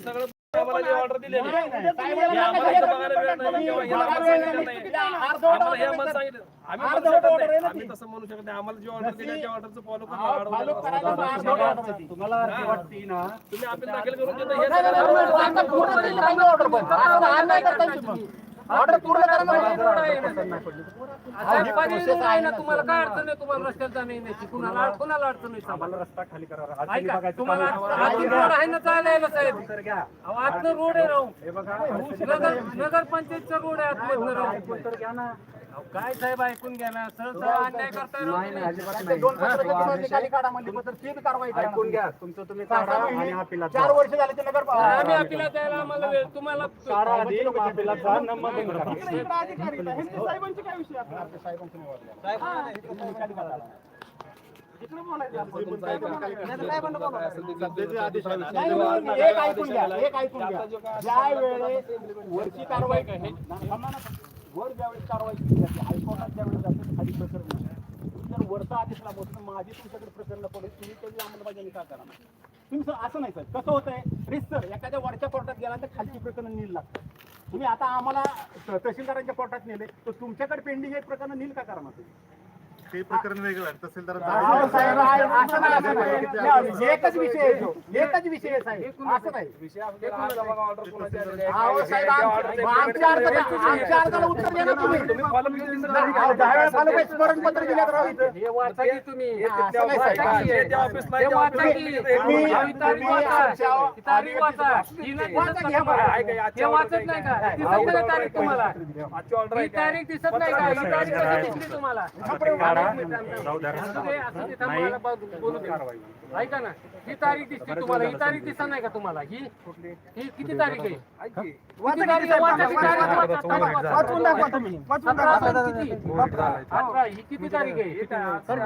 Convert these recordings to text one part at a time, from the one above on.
सगळं आम्हाला जे ऑर्डर आम्ही. तसं म्हणू शकत नाही. आम्हाला जे ऑर्डर दिली त्या ऑर्डरचं फॉलो फॉलो करायला पण अर्धवट order आहे ती. तुम्हाला अशी वाटते ना. तुम्ही अपील दाखल करून देता हे आता पूर्ण करा ना. आता पाणी नाही ना तुम्हाला काय अडचण आहे? तुम्हाला रस्त्यात जाणं येण्याची कुणाला कुणाला अडचण नाही आम्हाला. रस्ता खाली करा. ऐका तुम्हाला आतून रोड आहे ना चालायला यायला साहेब. अहो, आतनं रोड आहे राहू नगर नगर पंचायतचा रोड आहे आतमधनं राहू काय साहेब ऐकून घ्या ना? सरळ अन्याय करताय राव नाही नाही तुम्ही. अजिबात ते नाही. दोन पत्र तुम्हाला निकाली काढा म्हणली, पण तर ती बी कारवाई करा. ऐकून घ्या. तुमचं तुम्ही सहा काढा सहा आणि महिने, अपिलात चार जा. वर्ष झाले ते नगर आम्ही अपिला द्यायला आम्हाला वेळ तुम्हाला काढा आधी अपिलात जा न मग हे करा. नाही, नाही, नाही, एक ऐकून घ्या एक ऐकून घ्या. ज्या वेळेस वरची कारवाई. वर ज्यावेळेस कारवाई केली जाते हायकोर्टात ज्यावेळेस जाते खाली प्रकरण जर वरचा आदेश लागू तर माझी तुमच्याकडे प्रकरण पडेल तुम्ही त्याची अंमलबजावणी का करा? तुम्ही सर असं नाही सर. कसं होतंय? सर एखाद्या वरच्या कोर्टात गेला तर खालची प्रकरण नील लागतं तुम्ही आता आम्हाला तहसीलदारांच्या कोर्टात नेले तर तुमच्याकडे पेंडिंग एक प्रकरण नील का करा तुम्ही? ते प्रकरण वेगळं आहे. तहसीलदार अहो, साहेब, आहे, असं नाही, असं नाही. एकच विषय आहे तो. एकच विषय आहे साहेब. असं नाही. अहो, साहेब, आम- आमच्या अर्जाला आमच्या अर्जाला उत्तर द्या ना तुम्ही. अहो, दहा वेळा स्मरणपत्र दिल्यात राव इथं. तारीख दिसत. हे वाचत नाही का? दिसत नाही का तारीख तुम्हाला. ही तारीख दिसत नाही का? ही तारीख कशी दिसली तुम्हाला? जाऊ. ऐका ना ही तारीख दिसते तुम्हाला ही तारीख दिसत नाही का तुम्हाला? ही? ही किती तारीख आहे? किती तारीख आहे? वाचा ती तारीख वाचा, तारीख वाचा. वाचून दाखवा तुम्ही वाचून अठरा दाखवा. असेल किती? अठरा ही किती तारीख आहे?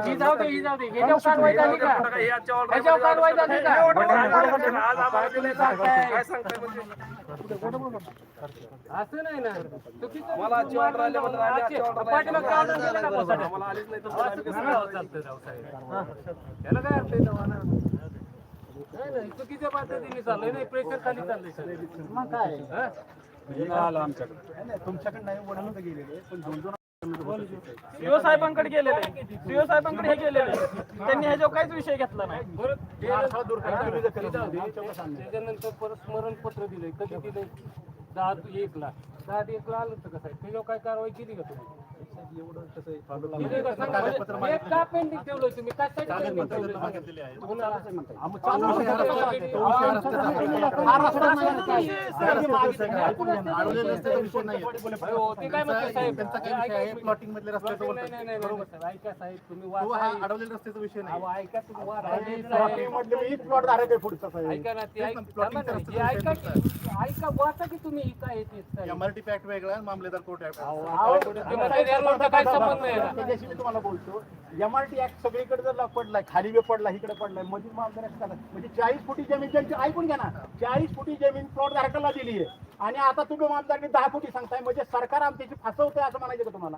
ही जाऊ दे ही जाऊ दे. ह्याच्यावर कारवाई झाली का? ह्याच्यावर कारवाई झाली का? काय सांगताय म्हणजे? असं नाही ना चुकीचं मला आजची ऑर्डर आली म्हणून आम्ही आजची ऑर्डर आली. पाठीमागचं order दिलं का बसायला? आम्हाला आलीच नाही तर असं आम्ही कसं कसं राव चालतंय राव साहेब? याला काय अर्थ आहे तेव्हा ना? नाही नाही चुकीच्या पद्धतीने चाललंय नाही प्रेशर खाली चाललंय सगळं. मग काय हा? आलं आमच्याकडे नाही, तुमच्याकडे नाही वडील तर गेलेले पण दोन दोन सीओ साहेबांकडे गेलेले. सीओ साहेबांकडे हे गेलेले. त्यांनी ह्याच्यावर काहीच विषय घेतला नाही. त्याच्यानंतर परत स्मरणपत्र दिलंय. कधी दिलंय? दहा एक लाख. दहा एक लाख आलं होतं का साहेब? त्याच्यावर काय कारवाई केली का तुम्ही? केली का? सांगा. म्हणजे एक का पेंडिंग ठेवलंय तुम्ही कशासाठी पेंडिंग ठेवलंय कुणाला? हा रस्ता नाही आहे काय? त्याची मागणी नाही. ऐकून असते ना. अडवलेल्या रस्त्याचा विषय नाही हो, ते काय म्हणते साहेब त्यांचा काही विषय आहे प्लॉटिंग मधल्या रस्त्याचा नाही, नाही, नाही, नाही, साहेब, ऐका साहेब तुम्ही तो हा वाचा अडवलेल्या रस्त्याचा विषय नाही अहो, ऐका तुम्ही वाचा प्लॉटिंग साहेब. मधले मी प्लॉट धारक आहे पुढचा साहेब. ऐका ना ते ऐक- तेच ना, थांबा ना, plotting हे ऐका की ऐका वाचा की तुम्ही काय येते साहेब. एमआरटी ऍक्ट वेगळा आहे मामलेदार कोर्ट ऍक्ट अहो, ते म्हणते याला काय संबंध नाही. ना. त्याच्याशी मी तुम्हाला बोलतो. एमआरटी ऍक्ट सगळीकडे जर पडलाय खाली बी पडला इकडे पडलाय मधील झाला म्हणजे चाळीस फुटी जमीन ज्यांची ऐकून घ्या ना. चाळीस फुटी जमीन प्लॉट धारकाला दिली आहे. आणि आता तुम्ही मागदारने दहा फुटी सांगताय म्हणजे सरकार आमच्याशी फसवतंय असं म्हणायचं का तुम्हाला?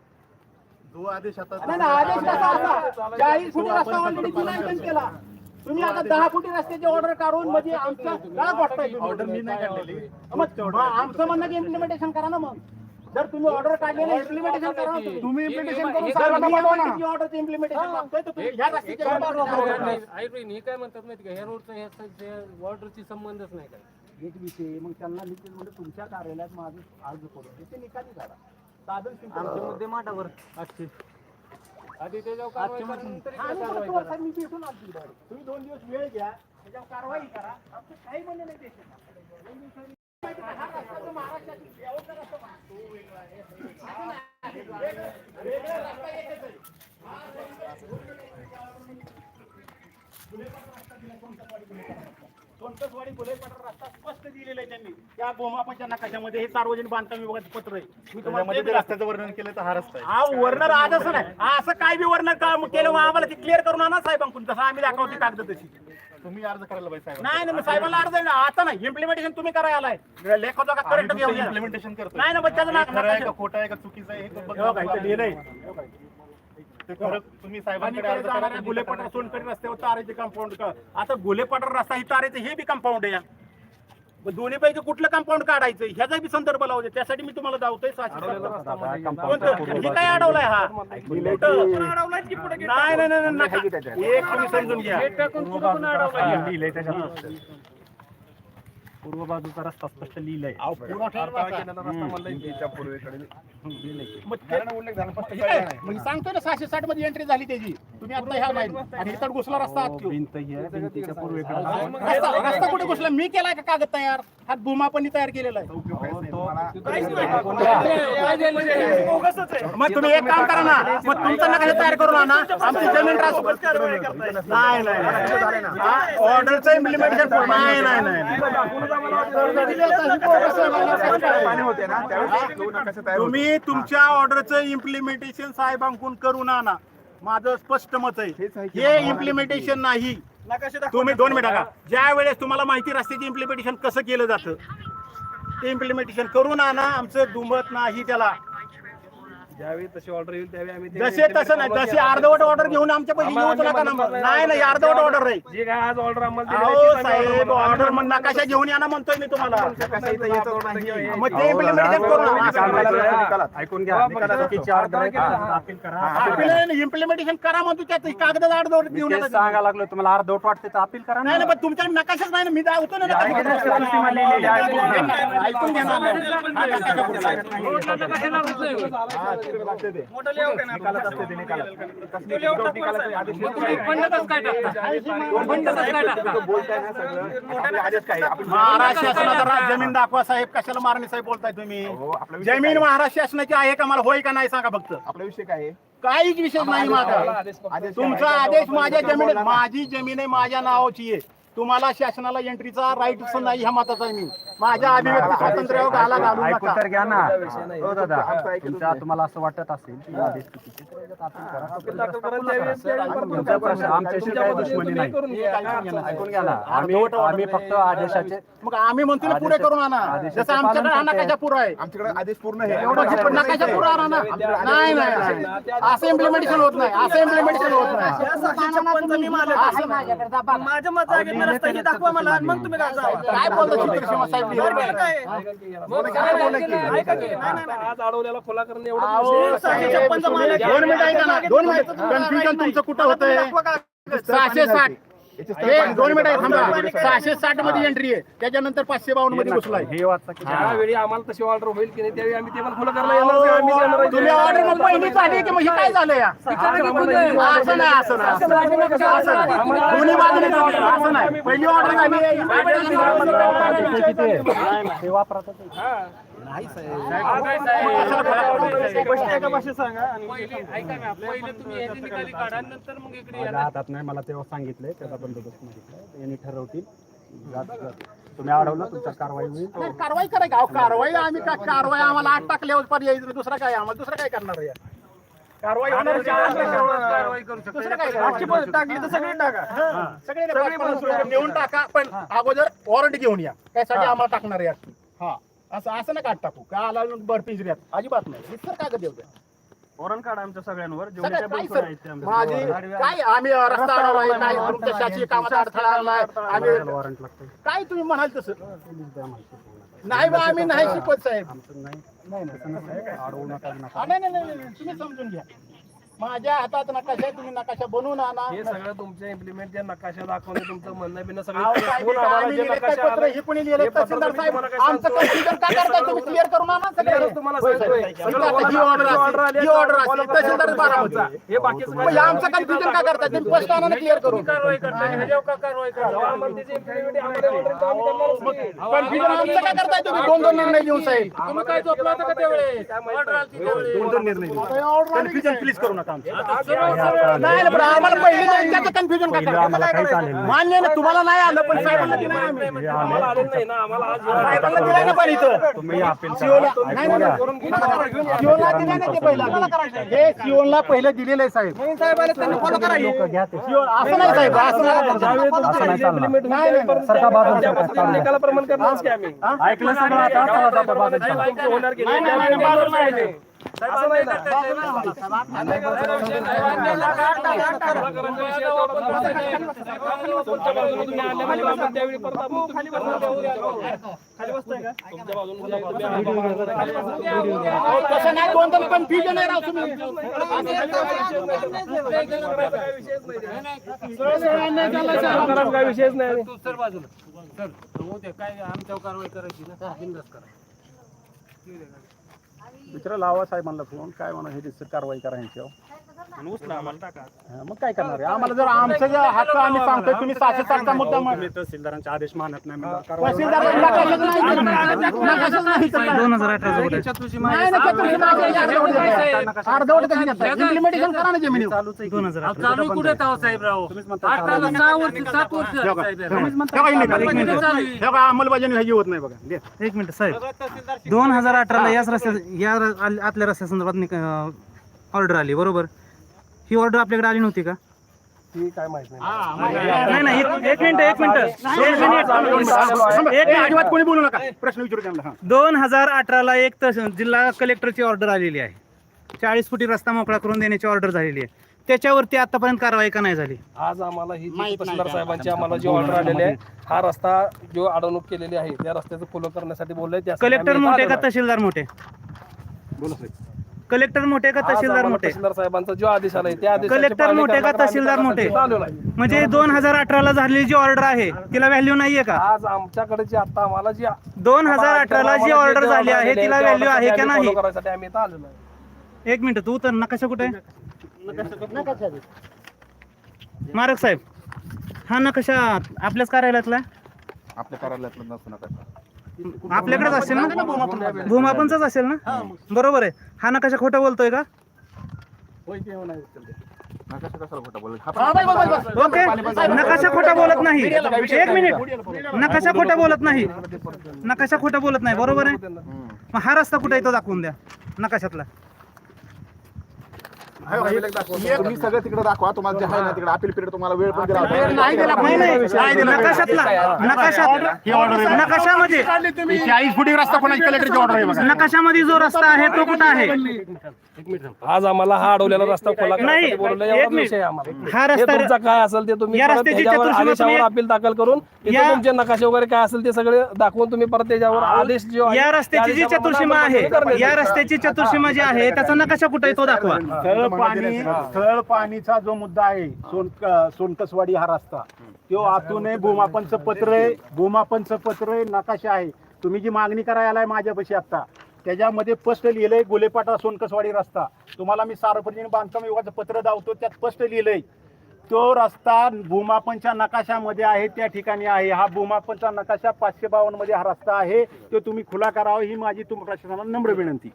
जो आदेश आता नाही नाही आदेश कसा असा? चाळीस फुटी रस्ता ऑलरेडी केला तुम्ही आता दहा फुटी रस्त्याची ऑर्डर काढून म्हणजे आमचा गळा घोटताय तुम्ही. ऑर्डर मी नाही काढलेली. मग आमचं म्हणणं की इम्प्लिमेंटेशन करा ना मग. जर तुम्ही ऑर्डर काढलेलं इम्प्लिमेंटेशन करा ना तुम्ही. तुम्ही इम्प्लिमेंटेशन करून साहेबांना हे पाठवा ना. ऑर्डरचं इम्प्लिमेंटेशन मागतोय तर तुम्ही ह्या order रे, हे काय म्हणतात माहिती का? ह्या रोडचा ह्या वॉर्डरची संबंधच नाही काय. एक विषय मग त्यांना लिखित म्हणजे तुमच्या कार्यालयात माझं अर्ज करून ते निकाली काढा. साधन आजची. आधी त्याच्यावर कारवाई करा, नंतर इकडे आणि कारवाई परत करा. मी भेटून. तुम्ही दोन दिवस वेळ घ्या त्याच्यावर कारवाई करा. आमचं काही म्हणणं नाही त्याच्यात. दोन दिवसांनी- रस्ता स्पष्ट दिलेला आहे त्यांनी. त्या नकाशामध्ये हे सार्वजनिक बांधकाम विभागाचं पत्र आहे. मी तुम्हाला त्यामध्ये ते रस्त्याचं वर्णन केलं तर हा रस्ता आहे. हा वर्णन आज असं नाही. हा असं काय बी वर्णन केलं मग आम्हाला ते क्लिअर करून आणा साहेबांकडून. तसं आम्ही दाखवते कागद तशी. तुम्ही अर्ज करायला पाहिजे साहेब नाही नाही साहेबांना अर्ज आहे ना. आता नाही इम्प्लिमेंटेशन तुम्ही करायला आलाय लेखाचा का करंट घेऊन या. इम्प्लिमेंटेशन करतो नाही ना खरं आहे का खोटं आहे का चुकीचं आहे हे तर बघा, इथं बघा. लिहिलंय. ते खरं तुम्ही साहेबांकडे अर्ज करा सोनकरी रस्त्यावर तारेचे कंपाऊंड आता गुलेपाटा रस्ता ही तारेचे हे बी कंपाऊंड आहे या. मग दोन्हीपैकी कुठलं कंपाऊंड काढायचं? ह्याचा बी संदर्भ लावते त्यासाठी मी तुम्हाला दावतोय ही काय अडवलाय हा? की पुढे नाही नाही नाही नका. एक तुम्ही समजून घ्या. पूर्व बाजूचा रस्ता स्पष्ट लिहिलंय? मग ते- काय? मग सांगतोय ना सहाशे साठमध्ये एंट्री झाली त्याची. तुम्ही आता ह्या माहिती आणि इथं घुसला रस्ता आत ठेवून. भिंत ही आहे भिंतीच्या पूर्वेकडे. रस्ता रस्ता कुठे घुसला? मी केलाय का कागद तयार? हा भूमापणी तयार केलेला आहे. मग तुम्ही एक काम करा ना. मग तुमचं नका तयार करून आणा आमची जमीन ट्रान्सफर नाही नाही ऑर्डरचं इम्प्लिमेंटेशन नाही नाही नाही तुम्ही तुमच्या ऑर्डरचं इम्प्लिमेंटेशन साहेबांकडून करून आणा माझं स्पष्ट मत आहे. हे इम्प्लिमेंटेशन नाही. तुम्ही दोन मिनिट का ज्या वेळेस तुम्हाला माहिती रस्त्याचे इम्प्लिमेंटेशन कसं केलं जातं ते इम्प्लिमेंटेशन करून आणा. आमचं दुमत नाही त्याला. ज्यावेळी तशी ऑर्डर येईल त्यावेळी आम्ही ते जसे तसं नाही जशी अर्धवट ऑर्डर घेऊन आमच्या पैसे नका ना मग. नाही नाही अर्धवट ऑर्डर नाही जे काय आज ऑर्डर आम्हाला दिली अहो आहे, तीच आम्ही साहेब order ऑर्डर मग नकाशा घेऊन या ना म्हणतोय मी तुम्हाला. मग ते इम्प्लिमेंटेशन म्हणायचं? ऐकून घ्या. चुकीची ऑर्डर आहे अपील करा. इम्प्लिमेंटेशन करा म्हणतो त्यात कागद अर्धवट घेऊन तेच येतात. सांगा लागलो तुम्हाला अर्धवट वाटते तर अपील करा नाही ना. नाही पण तुमच्या नकाशाच नाही ना मी दावतो ना ऐकून घ्या, आहे, ऐकून घ्या. ऐकून घ्या ना. हा नकाशा कुठला आहे? टाकता? महाराष्ट्र शासनाचा जमीन दाखवा साहेब. कशाला मारणे साहेब बोलताय तुम्ही? जमीन महाराष्ट्र शासनाची आहे का? मला होय का नाही सांगा फक्त. आपला विषय काय आहे? काहीच विषय नाही माझा. तुमचा आदेश माझ्या जमिनीत माझी जमीन आहे माझ्या नावाची आहे. तुम्हाला शासनाला एंट्रीचा राईट नाही ह्या मताचा आहे मी. माझ्या अभिव्यक्ती स्वातंत्र्यावर घाला घालू ऐकून नका. तर घ्या ना. हो दादा. तुमच्या तुम्हाला असं वाटत असेल की आदेश चुकीचे तर याच्यात करा. तुमचा प्रश्न आमच्याशी काही दुश्मनी नाही. ऐकून घ्या ना. आम्ही आम्ही फक्त आदेशाचे मग आम्ही म्हणतो ना पुढे करून आणा आदेशाचे जसं आमच्याकडे पालन हा करते. नकाशा पुरा आहे. आमच्याकडे आदेश पूर्ण आहे. एवढं नकाशा पुरा आणा ना. नाही नाही नाही. असं इम्प्लिमेंटेशन होत नाही. असं इम्प्लिमेंटेशन होत नाही. माझ्या मत दाखवा मला आणि मग तुम्ही काय जावा. काय बोलतो चित्रसीमा साहेब आज खुला करणे एवढं मालक आहे. दोन मिनिट ऐका ना. दोन मिनिट. कन्फ्युजन तुमचं कुठं होतंय? सहाशे साठ. हे दोन मिनिट आहे थांबा सहाशे साठमध्ये एंट्री आहे त्याच्यानंतर पाचशे बावन्नमध्ये घुसलाय हे वाचता की ज्यावेळी आम्हाला तशी ऑर्डर होईल की नाही त्यावेळी आम्ही ते पण खुलं करायला येणार नाही. आम्ही येणार आहे. तुम्ही ऑर्डर मग पहिलीच आली की मग हे काय झालं या असं नाही असं नाही असं नाही. दोन्ही बाजूने ऑर्डर असं नाही पहिली ऑर्डर आहे? या माझ्या हातात नाही मला तेव्हा सांगितलंय त्याचा बंदोबस्त मागितलाय यांनी ठरवतील. तुम्ही अडवलं तुमच्या कारवाई होईल. कारवाई करा का कारवाई आम्ही का कारवाई आम्हाला आठ टाकल्यावर पर्याय नाही. दुसरं काय? आम्हाला दुसरं काय करणार आहे? कारवाई होणार कारवाई करू शकता दुसरं काय आजची पण टाकली तर सगळी टाका. सगळे टाका पण अगोदर वॉरंटी घेऊन या. त्यासाठी आम्हाला टाकणार आहे हा. असं असं नका टाकू. का आला बर पिंजऱ्यात अजिबात नाही. इतर कागद देऊ द्या. वरण काढा आमच्या सगळ्यांवर जेवढे सगळं काय काय बनसून सर? आहेत ते आमच्या. माझी काय? आम्ही रस्ता अडवलाय काय तुमच्या शासकीय कामाचा अडथळा आणलाय आम्ही वॉरंट लागतं काय तुम्ही म्हणाल तसं? द्या शिकवण्यात. नाही बा आम्ही नाही शिकवत साहेब. आमचं नाही. तसं नसतं. अडवू नका नका. हा, नाही नाही नाही नाही, तुम्ही समजून घ्या. माझ्या हातात नकाशा आहे, तुम्ही नकाशा बनवून आणा. हे सगळं तुमच्या इम्प्लिमेंट जे नकाशा दाखवणे तुमचं म्हणणं बिणं अहो, सगळं साहेब, फोन आम्हाला आम्ही जे लिहिलंय काय नकाशा पत्र आलाय, हे कोणी लिहिलंय हे पत्र तहसीलदार मी साहेब तुम्हाला काय आमचं सांगतो? कन्फ्युजन का करताय? तुम्ही क्लिअर करून आणा सगळं. तुम्हाला होय, सांगतोय. साहेब. सगळं आता ही ऑर्डर ऑर्डर असते आली ही ऑर्डर follow असते करा. तहसीलदार बारामतीचा. हे बाकीचं मग हे आमचं कन्फ्युजन का करताय? तुम्ही स्पष्ट आणा क्लिअर करून. कारवाई करता ह्याच्यावर का कारवाई करता जेव्हा आम्हाला त्याची implement आम्हाला order येतो, आम्ही करणारच नाही. कन्फ्युजन आमचं का करताय तुम्ही? दोन दोन निर्णय घेऊन साहेब. तुम्ही काय झोपला होता का त्यावेळेस? ऑर्डर आलती त्यावेळेस. दोन दोन निर्णय कन्फ्युजन प्लीज करू नका नाही नाही, पण आम्हाला पहिली त्याचं कन्फ्युजन का पहिलं करताय? आम्हाला काही चालेल नाही. मान्य आहे ना तुम्हाला नाही आलं पण साहेबांना दिलं नाही आम्ही. हे आम्हाला आले. आलेलं नाही ना आम्हाला आज साहेबांना दिलं ना पण इथं. तुम्ही अपील सिओला करा नाही ऐकून नाही, घ्या. नाही सिओला दिलं ना ते पहिलं. हे सिओनला पहिलं दिलेलं आहे साहेब. साहेब आले त्यांना फॉलो करा लोक घ्या ते. सिओन असं नाही साहेब असं नाही. ज्यावेळी तुमचं असं नाही चालणार. implement होईल नाही, नाही, त्यावेळी सरका बाजूला त्या सरका, पद्धतीने चालणार. निकालाप्रमाणे करणारच की आम्ही. ऐकलं सगळं आता चला, बाजूला होणार की नाही? नाही, नाही, त्यावेळी नाही, बाजूला नाही, बसताय. अहो, तसं नाही दोन कन्फ्युजन आहे राव तुम्ही. काय विषयच नाही. तू सर बाजूला. सर काय आमच्यावर कारवाई करायची ना बिंदास करा. दुसरं लावा साहेबांना फोन काय म्हणा हे दिसतं कारवाई करा यांच्यावर हा, मग काय करणार आहे? आम्हाला जर आमचं जे हक्क आम्ही सांगतोय तुम्ही सहाशे सातचा मुद्दा तुम्ही तहसीलदारांचे आदेश मानत नाही म्हणल्यावर कारवाई तहसीलदार नाही. नाही. तर? दोन हजार नाही. अर्धवट? Implementation करा ना जमिनीवर. चालूच आहे की? दोन हजार अहो, चालू कुठे ताव साहेबराव तुम्हीच म्हणता आठाला सहा वर्ष सात वर्ष. झाली, साहेब. बघा, इकडे? करा, इकडे करा. बघा, अंमलबजावणी होत नाही बघा. दे. एक मिनिट साहेब. दोन हजार अठराला याच रस्त्या या र- आतल्या रस्त्या संदर्भात ऑर्डर आली बरोबर? ही ऑर्डर आपल्याकडे आली नव्हती का? नाही. नाही एक- एक मिनिट एक मिनिट एक मिनिट. एक ए, मिनिट अजिबात कोणी बोलू नका. प्रश्न विचारू त्यांना हा. दोन हजार अठराला एक तस जिल्हा कलेक्टरची ऑर्डर आलेली आहे. चाळीस फुटी रस्ता मोकळा करून देण्याची ऑर्डर झालेली आहे. त्याच्यावरती आतापर्यंत कारवाई का नाही झाली? आज आम्हाला ही जी तहसीलदार साहेबांची आम्हाला जी ऑर्डर आलेली आहे हा रस्ता जो अडवणूक केलेली आहे त्या रस्त्याचं फॉलो करण्यासाठी बोललोय त्यासाठी कलेक्टर आम्ही मोठे का आलेलो. तहसीलदार मोठे? कलेक्टर मोठे का आज तहसीलदार आम्हाला मोठे? तहसीलदार साहेबांचा जो आदेश आलाय त्या आदेशाची कलेक्टर पाळणी मोठे का आम्ही तहसीलदार मोठे? इथं आलेलो आहे. म्हणजे दोन हजार अठराला झालेली जी ऑर्डर आहे तिला व्हॅल्यू नाहीये का? आज आमच्याकडे जी आता आम्हाला जी दोन हजार अठराला जी ऑर्डर झाली आहे तिला त्या व्हॅल्यू आहे का नाही? एक मिनिट तू तर नकाशा कुठे आहे? मारक साहेब हा नकाशा आपल्याच कार्यालयातला? आहे? आपल्या कार्यालयातलं नसू नका आपल्याकडेच असेल ना? भूमापनचाच असेल ना? बरोबर आहे. हा नकाशा खोटं बोलतोय का? कशाला खोटा हा. ओके. नकाशा खोटा बोलत नाही. एक मिनिट. नकाशा खोटा बोलत नाही. नकाशा खोटा बोलत नाही. बरोबर आहे? मग हा रस्ता कुठे आहे तो दाखवून द्या. नकाशातला तुम्ही सगळं तिकडे दाखवा तुम्हाला जे आहे ना तिकडे अपील पिरियड तुम्हाला वेळ पण दिला होता. नाही दिला नाही नाही नकाशातला नकाशात नकाशामध्ये. चाळीस फुटी रस्ता कोणाची कलेक्टरची ऑर्डर आहे बघा. नकाशामध्ये जो रस्ता आहे तो कुठं आहे? आज आम्हाला हा अडवलेला रस्ता खोला नाही, करण्यासाठी बोलवलं एक एवढाच मिनिट. विषय आहे आम्हाला. हा हे रस्ता तुमचा काय असेल ते तुम्ही या परत रस्त्याची त्याच्यावर चतुर्सीमा आदेशावर तुम्ही- अपील दाखल करून इथं या- तुमचे नकाशे वगैरे काय असेल ते सगळे दाखवून तुम्ही परत त्याच्यावर आदेश जो आहे, या त्या रस्त्याची जी आदेशाप्रमाणे चतुर्सीमा आहे या. रस्त्याची चतुर्सीमा जी आहे त्याचा नकाशा कुठे आहे तो दाखवा. पाणी स्थळ पाणीचा जो मुद्दा आहे सोन सोनकसवाडी हा रस्ता तो आतून आहे भूमापनचं पत्र आहे. भूमापनचं पत्र आहे नकाशा आहे. तुम्ही जी मागणी करायला आलाय माझ्यापाशी आता त्याच्यामध्ये स्पष्ट लिहिलंय गोलेपाटा सोनकसवाडी रस्ता. तुम्हाला मी सार्वजनिक बांधकाम विभागाचं पत्र दावतो त्यात स्पष्ट लिहिलंय. तो रस्ता भूमापनच्या नकाशामध्ये आहे त्या ठिकाणी आहे. हा भूमापनचा नकाशा पाचशे बावन्नमध्ये हा रस्ता आहे. तो तुम्ही खुला करावा ही माझी तुम प्रशासनाला नम्र विनंती.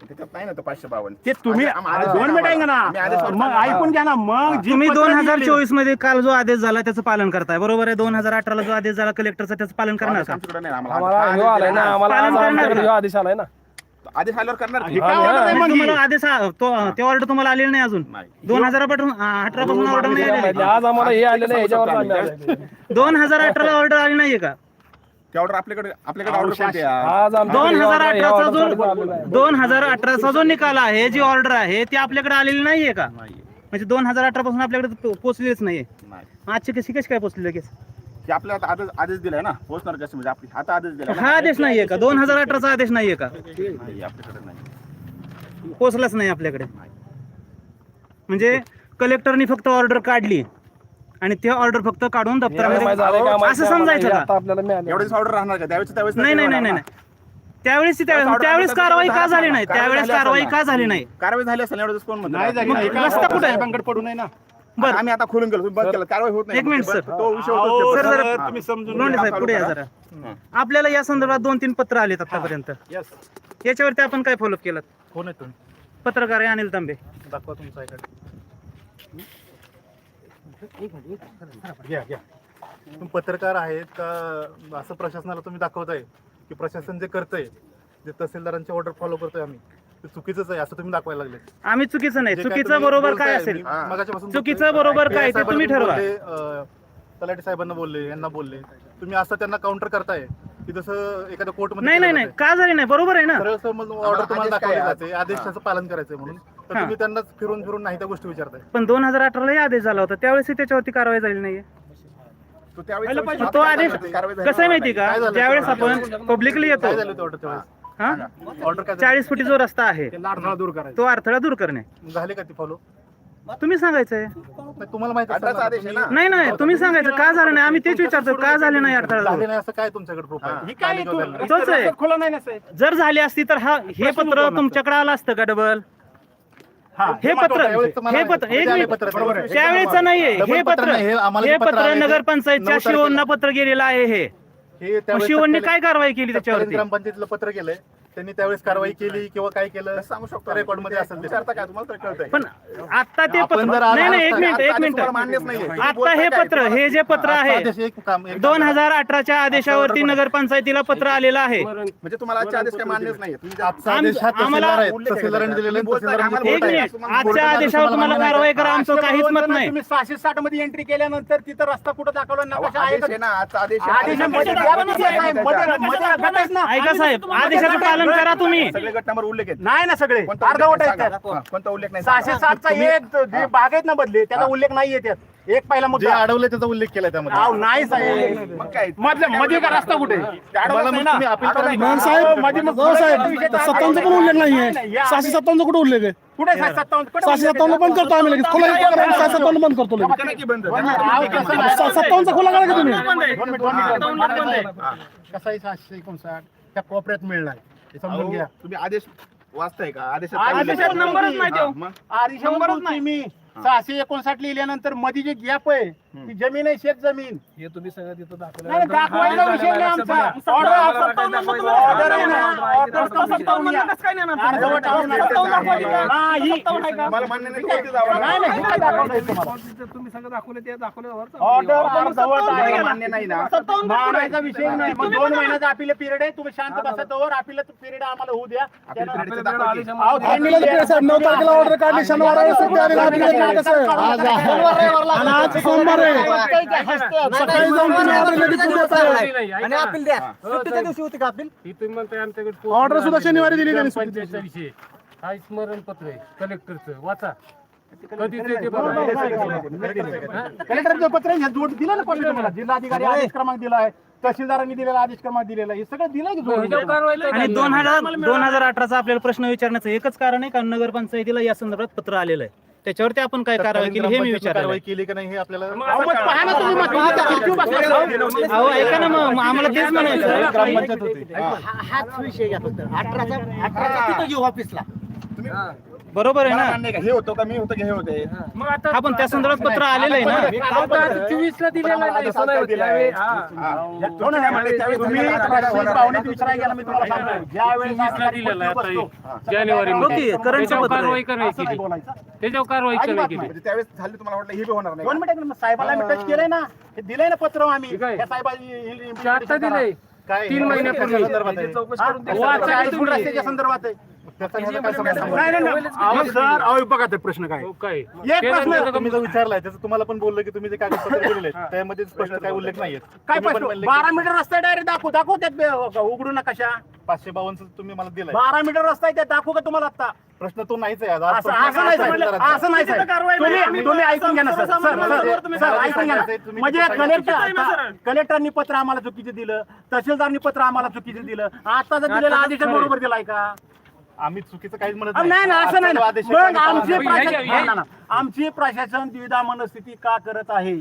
त्याच्यात नाही ना तो पाचशे बावन्न ते तुम्ही आम्ही आदेश दोन मिनिट ऐका आम्ही आदेश ना करतो. मग ऐकून घ्या ना मग जी तुम्ही पत्र दोन हजार चोवीसमध्ये काल जो आदेश झाला त्याचं पालन करताय बरोबर आहे दोन हजार अठराला जो आदेश झाला कलेक्टरचा त्याचं पालन करणार का आमच्याकडे नाही आम्हाला आम्हाला आदेश ह्यो आलाय ना पालन करणार आमच्याकडे? ह्यो आदेश आलाय ना आदेश आल्यावर करणार की? हे काय order आहे आणि मग ही? तुम्हाला आदेश आ- तो ते ऑर्डर तुम्हाला आलेली नाही अजून नाही. दोन हजार अठरा पासून ऑर्डर नाही आलेली आज आम्हाला हे आलेलं आहे ह्याच्यावर आम्ही आलोय. दोन हजार अठराला ऑर्डर आली नाहीये का ते ऑर्डर आपल्याकडे आपल्याकडे ऑर्डर कोणती आहे? आज आमच्याकडे दोन हजार अठराचा order साठी जो आहे. दोन हजार अठराचा जो निकाल आहे जी ऑर्डर आहे ती आपल्याकडे आलेली नाहीये का? म्हणजे दोन हजार अठरा पासून आपल्याकडे पो- पोहोचलीच नाहीये. नाही. आजची कशी कशी काय पोहोचली लगेच ते आपल्याला आता आदेश आदेश दिलाय ना? पोहोचणार कसे? म्हणजे आपली आता आदेश दिलाय ना. हा आदेश नाहीये का? दोन हजार अठराचा आदेश नाहीये का? नाही आपल्याकडे नाही. पोहोचलाच नाही आपल्याकडे. म्हणजे कलेक्टरनी फक्त ऑर्डर काढली. आणि ते ऑर्डर फक्त काढून दप्तरामध्ये असं. समजायचं का? आता आपल्याला मिळालं. एवढेच ऑर्डर राहणार का? त्यावेळेस त्यावेळेस नाही नाही नाही नाही. नाही. त्यावेळेस ती त्यावेळेस त्यावेळेस कारवाई का झाली नाही? त्यावेळेस कारवाई का झाली नाही? कारवाई झाली असेल एवढेच कोण म्हणतो? नाही झाली. नाही. मग रस्ता कुठे आहे? साहेबांकडे पडू नये ना. बरं. आम्ही आता खोलून गेलो. तुम्ही बंद केलं. कारवाई होत नाही. एक मिनिट, सर. तो विषय अहो, होतो सर, तुम्ही समजून लोंढे. साहेब पुढे या जरा. आपल्याला या संदर्भात दोन तीन पत्र आलेत आतापर्यंत. याच्यावरती आपण काय फॉलोअप केलं? कोण आहे तुम्ही? पत्रकार आहे अनिल तांबे. दाखवा तुमचा. घ्या घ्या. तुम्ही पत्रकार आहेत का? असं प्रशासनाला तुम्ही दाखवताय की प्रशासन जे करतंय जे तहसीलदारांची ऑर्डर फॉलो करतोय आम्ही ते चुकीचंच आहे असं तुम्ही दाखवायला लागले. आम्ही चुकीचं नाही. चुकीचं बरोबर काय असेल? चुकीचं बरोबर काय ते तुम्ही ठरवा. तलाठी साहेबांना बोलले यांना बोलले. तुम्ही असं त्यांना काउंटर करताय की जसं एखाद्या कोर्टमध्ये नाही नाही केलं नाही. जातंय. का झाली नाही? बरोबर आहे ना. सरळ ऑर्डर तुम्हाला दाखवली जाते. आदेशाचं पालन करायचंय म्हणून. तर. तुम्ही त्यांना फिरून फिरून नाही त्या गोष्टी विचारताय. पण दोन हजार अठरालाही आदेश झाला होता. त्यावेळेस त्याच्यावरती कारवाई झाली नाहीये. तो आदेश कसं आहे माहिती का? ज्यावेळेस आपण पब्लिकली येतो. ऑर्डर? चाळीस फुटी जो रस्ता आहे दूर करायचा. तो अडथळा दूर करणे. झाले का ती फॉलो तुम्ही सांगायचंय. तुम्हाला माहिती नाही नाही तुम्ही सांगायचं. का झालं नाही? आम्ही तेच विचारतो. का झाले नाही अडथळा झाले दूर नाही असं काय तुमच्याकडे प्रूफ आहे? ही काय तालिका वगैरे. तोच आहे. खुला नाही ना साहेब? जर झाली असती तर हा हे पत्र तुमच्याकडे आलं असतं का डबल? हे पत्र हे पत्र एक मिनिट. त्यावेळेस नाहीये हे पत्र हे हे पत्र नगरपंचायतच्या शिवोंना पत्र गेलेलं आहे हे. तत्कालीन- काय कारवाई केली तत्कालीन त्याच्यावरती ग्रामपंचायतीला पत्र केलंय त्यांनी त्यावेळेस कारवाई केली किंवा काय केलं सांगू शकतो रेकॉर्डमध्ये असेल ते. विचारता काय तुम्हाला तर कळतंय पण आता ते पत्र नाही नाही एक मिनिट एक मिनिट मान्यच नाहीये. तुम्ही आता हे? पत्र हे जे पत्र आहे दोन हजार अठराच्या आदेशावरती नगरपंचायतीला पत्र आलेलं आहे म्हणजे तुम्हाला आदेश काय मान्यच हा आम्हाला- एक. मिनिट आजच्या आदेशावर तुम्हाला कारवाई करा आमचं काहीच मत नाही तुम्ही सहाशे साठमध्ये एंट्री केल्यानंतर तिथं रस्ता कुठं दाखवला नकाशा आहे आदेश ना. ऐका साहेब आदेशाचं पालन करा तुम्ही सगळे घटनावर उल्लेख आहेत नाही ना सगळे कोणता उल्लेख नाही आहेत त्यात. सांगा. कोणता उल्लेख नाही सहाशे. सातचा एक जे भाग आहेत ना बदले त्याचा उल्लेख नाहीये त्यात एक पहिला जे मुद्दा अडवले त्याचा उल्लेख केलाय त्यामध्ये अहो, नाही साहेब मग काय मधलं मध्ये का रस्ता कुठे मला मग तुम्ही अपील करा ना. मध्ये मग सत्तावनचा पण उल्लेख नाहीये सहाशे सत्तावनचा कुठे उल्लेख आहे कुठे सहाशे सत्तावन्न कुठे सहाशे उल्लेख सत्तावन्न बंद करतो आम्ही लगेच खोला सहाशे सत्तावन्न बंद करतो लगेच आहे? की बंद? अहो, कसं आहे? स- सत्तावन्नचा खोला करा का तुम्ही दोन मिनिट, दोन मिनिट. कसं आहे सहाशे एकोणसाठ त्या कोपऱ्यात मिळणार समजून घ्या तुम्ही आदेश वाचताय का आदेशात आदेशात काय उल्लेख नंबरच? नाही तो. हा, मग? बोलतोय मी सहाशे एकोणसाठ लिहिल्यानंतरमध्ये जे गॅप आहे ती जमीन आहे शेत जमीन हे तुम्ही सगळं तिथं दाखवलं नाही दाखवायचा विषय नाही आमचा आहे ना सत्तावन्न. अर्धवट. हा, ही. मला मान्य नाही कोणती जावा? नाही, नाही, हे काय दाखवलंय तुम्हाला? तुम्ही सगळं दाखवलं ते दाखवलं ऑर्डर अर्धवट आहे आहे मान्य नाही ना विषय नाही मग दोन महिन्याचा अपील पिरियड आहे तुम्ही शांत बसा तोवर अपील पिरियड आम्हाला होऊ द्या. अहो, त्यांनी साहेब नऊ तारखेला ऑर्डर काढली शनिवार आहे, सुट्टी आली, आपली लगेच कसं आहे? आणि आज सोमवार आहे सकाळी जाऊन तुम्ही ऑर्डर लगेच उद्याच आहे आणि अपील द्या सुट्टीच्या दिवशी होती का अपील तुम्ही म्हणताय आमच्याकडे ऑर्डर सुद्धा शनिवारी दिली त्यांनी सुट्टीच्या पंचायतचा विषय. हा स्मरणपत्र आहे कलेक्टरचं वाचा. कधी ते ते बघा. कलेक्टरचं पत्र आहे, हे जोड दिलं ना कॉपी तुम्हाला? जिल्हाधिकारी आदेश क्रमांक दिलाय तहसीलदारांनी दिलेला आदेश क्रमांक दिलेला आहे. हे सगळं दिलंय की आणि. दोन हजार दोन हजार अठराचा आपल्याला प्रश्न विचारण्याचं एकच कारण आहे कारण नगरपंचायतीला या संदर्भात पत्र आलेलं आहे? त्याच्यावरती आपण काय कारवाई केली हे मी कारवाई केली का नाही हे आपल्याला पहा ना तुम्ही मग तुमच्या किती बसलाय? अहो ऐका ना मग आम्हाला तेच म्हणायचं ग्रामपंचायत होती हाच विषय घ्या फक्त. अठराचा अठराचा तिथं घेऊ ऑफिसला. बरोबर आहे मला ना? मान्य आहे का? हे होतं का? मी होतं की हे होते? मग आता हा पण त्या संदर्भात पत्र आलेलं आहे ना? चोवीस ला दिलेला नाही. त्यावेळी, हा. ना, त्यावेळी तुम्ही प्रश्न पाहुण्यात विचारायला गेला मी तुम्हाला सांगतो ज्यावेळेस चोवीस ला दिलेला आहे ओके, पत्र आहे. कारवाई करायची असं नाही केली बोलायचं. त्याच्यावर कारवाई अजिबात नाही. केली म्हणजे त्यावेळेस झाली तुम्हाला वाटलं हे बी होणार नाही? दोन मिनिटं साहेबाला आम्ही टच केलंय ना. हे दिलंय ना पत्र आम्ही. ठीक आहे. आता दिलंय. काय तीन महिन्यापूर्वी. चौकशी करून वाचा रस्त्याच्या संदर्भात आहे. नाही नाही, नाही अहो सर अहो बघा ते प्रश्न काय. हो, काय? एक प्रश्न तुम्ही जो विचारलाय त्याचं तुम्हाला पण बोललो की तुम्ही जे कागदपत्र दिलेले आहेत त्यामध्ये स्पष्ट काय उल्लेख नाहीये काय तुम्ही पण प्रश्न? म्हणले बारा की मीटर रस्ता डायरेक्ट दाखवू दाखवू त्यात बे- उघडू नका कशा. पाचशे बावन्न तुम्ही मला दिलाय. बारा मीटर रस्ता आहे त्यात दाखवू का तुम्हाला आता प्रश्न तो नाहीच आहे आज. आज असं प्रश्न असं नाही साहेब तहसीलदारांचा. असं नाही साहेब. तुम्ही तुम्ही ऐकून घ्या ना सर. सर सर सर ऐकून घ्या ना. म्हणजे कलेक्टर कलेक्टरनी पत्र आम्हाला चुकीचं दिलं तहसीलदारनी पत्र आम्हाला चुकीचं दिलं. आता जर दिलेला आदेश बरोबर दिलाय का? आम्ही चुकीचं काहीच म्हणत नाही. ना असं नाही ना. आमचे प्रशासन ह्या- ना, ना. आमचे प्रशासन द्विधा मनस्थिती का करत आहे?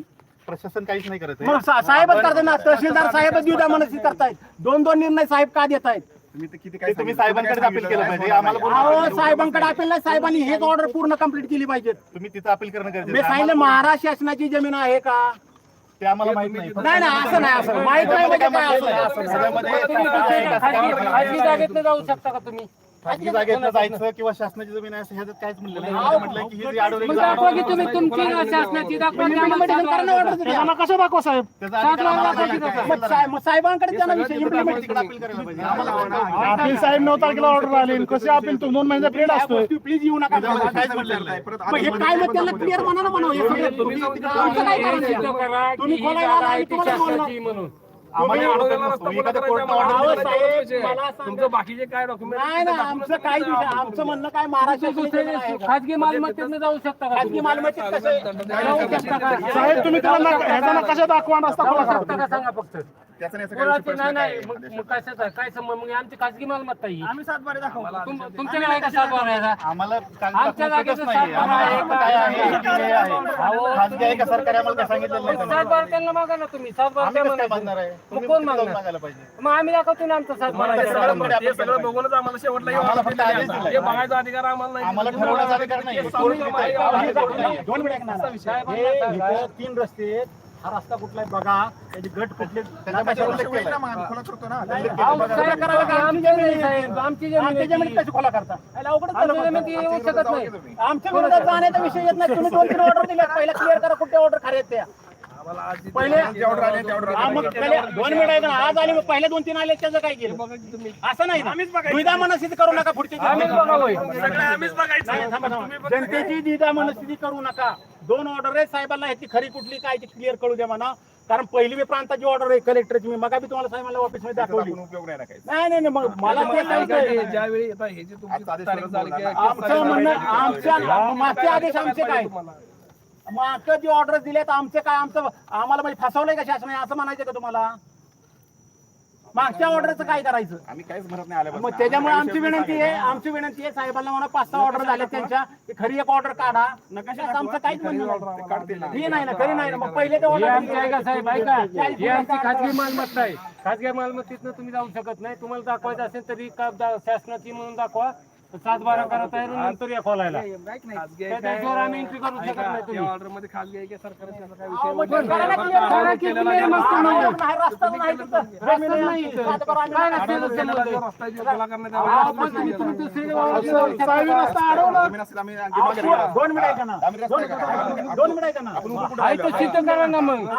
प्रशासन काहीच नाही करत मग सा- साहेबच करतात ना तहसीलदार साहेबच द्विधा मनस्थिती करतायत. दोन दोन निर्णय साहेब का देत आहेत तुम्ही ते किती ते तुम्ही साहेबांकडे अपील केलं पाहिजे. आम्हाला बोलू अहो नका. साहेबांकडे अपील नाही साहेबांनी हेच ऑर्डर पूर्ण कंप्लीट केली पाहिजे तुम्ही तिथं अपील करणं मी गरजेचं आहे. सांगितलं महाराष्ट्र शासनाची जमीन आहे का? ते आम्हाला माहीत नाही. नाही नाही असं नाही असं माहीत नाही म्हणजे काय असं खाजगी जागेत जाऊ शकता का तुम्ही? खाजगी जागेतनं जायचं किंवा शासनाची जमीन आहे असं ह्याच्यात काहीच म्हणलं नाही. म्हटलंय की ही जी मग दाखवा की तुम्ही तुमची शासनाची दाखवा की आम्हाला कसं दाखवा साहेब? त्याचा अधिकार आम्हाला दाखवा नाही की आहे. मग साहेब- मग साहेबांकडे त्यांना विषय implement तिकडे अपील करायला पाहिजे आम्हाला अपील साहेब नऊ तारखेला ऑर्डर आली. कशी अपील तो दोन महिन्याचा पिरियड असतोय? प्लीज येऊ नका. त्याच्यामध्ये काहीच म्हणलेलं नाही. मग हे काय मग त्यांना क्लिअर म्हणा ना म्हणा हे सगळं. तुमचं काय करायचं? सिद्ध करा की तुम्ही खोलायला आला आहे आणि ती तुम्हाला बोलणार. आम्हाला तुम्ही- अडवलेला रस्ता तुम्ही पुढे एखाद्या करायचा, कोर्टात आम्हाला आवाज दाखवायचा साहेब, विषय. मला सांगा. तुमचं बाकीचे काय डॉक्युमेंट नाही ना आमचं काय विषय आमचं म्हणणं काय महाराष्ट्र खाजगी मालमत्तेनं जाऊ शकता का खाजगी? मालमत्तेत कसं आहे? जाऊ शकता का? साहेब तुम्ही त्याला नका- ह्याचा नकाशा दाखवा आणि रस्ता खुला जाऊ करा शकता का? सांगा फक्त. कोणाचे नाही नाही मग मग कशाचा काय संबंध? मग आमची खाजगी मालमत्ता ही आम्ही सातबारे दाखवू तुम- तुमच्याकडे आहे का सातबारा याचा आम्हाला आमच्या जागेचं सातबारा आहे काय आहे? का? किती आहे. अहो, खाजगी आहे का? सरकारी आम्हाला काय सांगितलेलं नाही. त्यांनी. सातबारा त्यांना मागा ना तुम्ही. सातबारा आम्ही त्या कसं काय आहे मग कोण मागणार मागायला पाहिजे मग आम्ही दाखवतो ना आमचा. ते सगळं बघ- ते सगळं बघूनच आम्हाला शेवटला हे आम्हाला order फक्त दिली आदेश आहे. दिलाय. हे बघायचा अधिकार आम्हाला नाही आम्हाला ठरवण्याचा अधिकार नाही कोर्ट देत आहे. दोन मिनिट ऐका ना. हे इथं तीन रस्ते आहेत हा रस्ता कुठला आहे बघा त्याची गट कुठले त्याच्यामध्ये उल्लेख केलाय. अहो, साहेब, करायला काय? आमची जमीन आहे, साहेब. आमची जमीन आमच्या आहे जमिनीत ती. कशी खोला करता याला अवघडच झालं आमच्या मग. जमिनीत येऊ शकत नाही आमच्या विरोधात जाण्याचा विषय येत नाही तुम्ही दोन तीन ऑर्डर दिले पहिला क्लिअर करा कुठे ऑर्डर खरे आहेत त्या पहिले हा, मग पहिले दोन मिनिट ना आज आले मग पहिले दोन तीन आले त्याचं काय केलं? बघा की तुम्ही. असं नाही ना? द्विधा मनस्थिती करू नका पुढची आम्हीच बघा होय. सगळं आम्हीच बघायचं. नाही, थांबा, थांबा. जनतेची द्विधा मनस्थिती करू नका. दोन ऑर्डर आहे साहेबांना ह्याची खरी कुठली काय ती क्लिअर करू द्या म्हणा. कारण पहिली मी प्रांताची ऑर्डर आहे कलेक्टरची मी मगा बी तुम्हाला साहेबांना ऑफिसमध्ये दाखवली. नाही नाही नाही मग मला ते सांगतोय. ज्यावेळी आता हे जे तुमची तारीख झाली की आमचं म्हणणं आमच्या मागचे आदेश आमचे काय? मागचं जे ऑर्डर दिलेत आमचे काय आमचं आम्हाला म्हणजे फसवलंय का शासनाने? असं म्हणायचं का तुम्हाला? मागच्या ऑर्डरचं काय करायचं? आम्ही काहीच म्हणत नाही आल्यापासून. मग त्याच्यामुळे आमची विनंती आहे आमची विनंती आहे साहेबांना म्हणा पाच सहा ऑर्डर झाले त्यांच्या ते खरी एक ऑर्डर काढा. नकाशात आमचं काहीच म्हणणं नाही. ही नाही ना खरी नाही ना. मग पहिले ते हे आमची ऑर्डर ऐका साहेब? ऐका. ही आमची खाजगी मालमत्ता आहे. खाजगी मालमत्तेतनं तुम्ही जाऊ शकत नाही. तुम्हाला दाखवायचं असेल तरी का दा- शासनाची म्हणून दाखवा. सात बारा करा तयार नंतर या खोलायला. त्या काय- त्याच्यावर आम्ही एंट्री करू शकत नाही. तुम्ही ऑर्डरमध्ये आहे की. दोन मिनिट ऐका ना मग.